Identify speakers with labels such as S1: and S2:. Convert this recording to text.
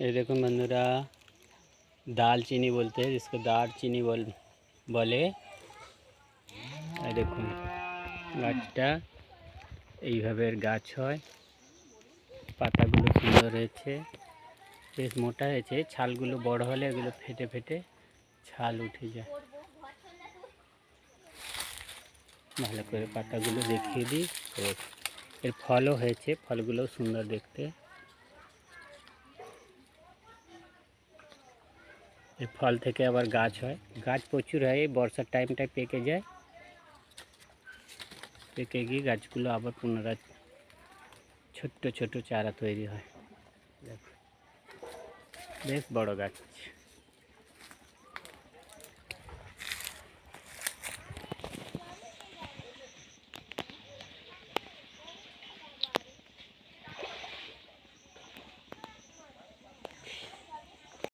S1: এই দেখুন বন্ধুরা দালচিনি বলতে हैं जिसको দারচিনি বল বলে এই দেখুন গাছটা এইভাবে এর গাছ হয় পাতাগুলো সুন্দর হয়েছে বেশ মোটা হয়েছে ছালগুলো বড় হলে এগুলো ফেটে ফেটে ছাল উঠে যায় ভালো করে পাতাগুলো দেখিয়ে দিই এই দেখুন। এর ফলও হয়েছে ফলগুলো সুন্দর দেখতে এর ফল থেকে আবার গাছ হয় গাছ প্রচুর হয় এই বর্ষার টাইমটায় পেকে যায় পেকে গিয়ে গাছগুলো আবার পুনরায় ছোট্ট ছোট চারা তৈরি হয় দেখো বেশ বড় গাছ